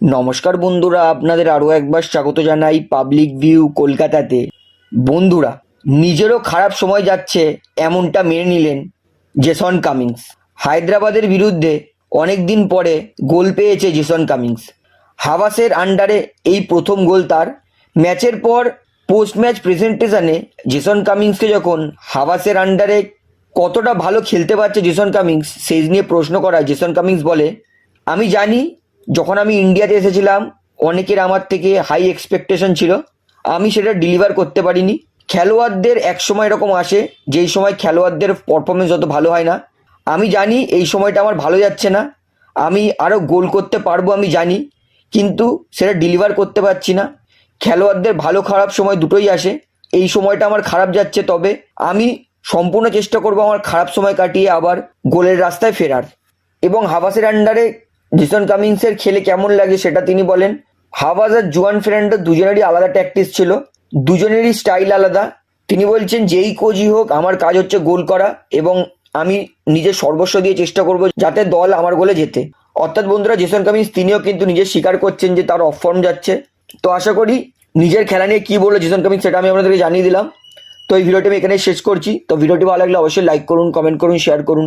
নমস্কার বন্ধুরা, আপনাদের আরও একবার স্বাগত জানাই পাবলিক ভিউ কলকাতাতে। বন্ধুরা, নিজেরও খারাপ সময় যাচ্ছে এমনটা মেনে নিলেন জেসন কামিংস হায়দ্রাবাদের বিরুদ্ধে অনেক দিন পরে গোল পেয়েছে জেসন কামিংস হাভাসের আন্ডারে এই প্রথম গোল তার। ম্যাচের পর পোস্ট ম্যাচ প্রেজেন্টেশনে জেসন কামিংসকে যখন হাভাসের আন্ডারে কতটা ভালো খেলতে পারছে জেসন কামিংস সেই নিয়ে প্রশ্ন করা জেসন কামিংস বলে, আমি জানি যখন আমি ইন্ডিয়াতে এসেছিলাম, অনেকের আমার থেকে হাই এক্সপেকটেশন ছিল। আমি সেটা ডেলিভার করতে পারিনি। খেলোয়াড়দের এক সময় এরকম আসে, যেই সময় খেলোয়াড়দের পারফরমেন্স অত ভালো হয় না। আমি জানি এই সময়টা আমার ভালো যাচ্ছে না। আমি আরও গোল করতে পারব আমি জানি, কিন্তু সেটা ডেলিভার করতে পারছি না। খেলোয়াড়দের ভালো খারাপ সময় দুটোই আসে। এই সময়টা আমার খারাপ যাচ্ছে, তবে আমি সম্পূর্ণ চেষ্টা করব আমার খারাপ সময় কাটিয়ে আবার গোলের রাস্তায় ফেরার। এবং হাবাসের আন্ডারে জিসন কামিংসের খেলে কেমন লাগে সেটা তিনি বলেন। হাবাস আর জুয়ান ফেরান্ডো দুজনেরই আলাদা ট্যাকটিস ছিল, দুজনেরই স্টাইল আলাদা। তিনি বলছেন, যেই কোচই হোক, আমার কাজ হচ্ছে গোল করা এবং আমি নিজের সর্বস্ব দিয়ে চেষ্টা করব যাতে দল আমার গোলে যেতে। অর্থাৎ বন্ধুরা, জেসন কামিন্স তিনিও কিন্তু নিজে স্বীকার করছেন যে তার অফ ফর্ম যাচ্ছে। তো আশা করি নিজের খেলা নিয়ে কী বলল জেসন কামিন্স সেটা আমি আপনাদেরকে জানিয়ে দিলাম। তো এই ভিডিওটি আমি এখানে শেষ করছি। তো ভিডিওটি ভালো লাগলে অবশ্যই লাইক করুন কমেন্ট করুন শেয়ার করুন।